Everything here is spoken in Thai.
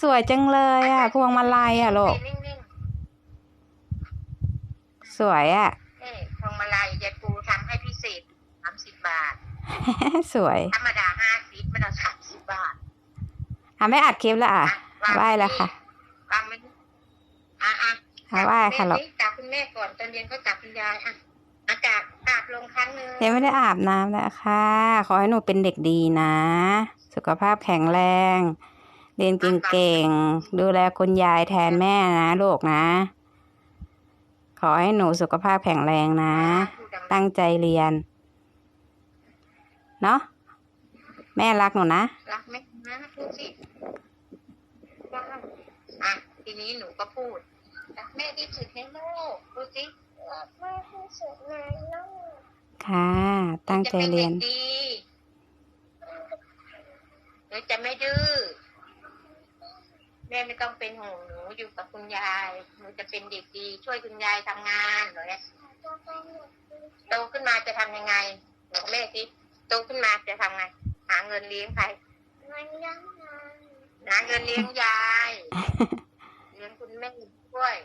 สวยจังเลยอะ พวงมาลัยอะลูกนิ่งสวยอะๆนี่พวงมาลัยยายปูทำให้พิเศษสามสิบบาท สวย ธรรมดาห้าสิบมันเอาสามสิบบาท อะไม่อัดคลิปแล้วอะอะไหว้แล้วค่ะวางไว้นี่อะอะอะไหว้ค่ะลูกกราบคุณแม่ก่อนตอนเย็นก็กราบคุณยายอะอากราบกราบลงครั้งหนึงยังไม่ได้อาบน้ำเลยค่ะ ขอให้หนูเป็นเด็กดีนะ สุขภาพแข็งแรง เรียนเก่งๆ ดูแลคุณยายแทนแม่นะลูกนะ ขอให้หนูสุขภาพแข็งแรงนะ ตั้งใจเรียน เนาะแม่รักหนูนะ รักไหมนะพูดสิว่าอะทีนี้หนูก็พูดรักแม่ที่สุดในโลกพูดสิรักแม่ที่สุดในโลกค่ะ ตั้งใจเรียนจะเป็นด็กดีหนูจะไม่ดื้อ แม่ไม่ต้องเป็นห่วงหนูอยู่กับคุณยายหนูจะเป็นเด็กดีช่วยคุณยายทำงานหนูเนี่ยโตขึ้นมาจะทำยังไงบอกแม่สิโตขึ้นมาจะทำไง หาเงินเลี้ยงใครหาเงินเลี้ยงยายเลี้ยงคุณแม่ด้วย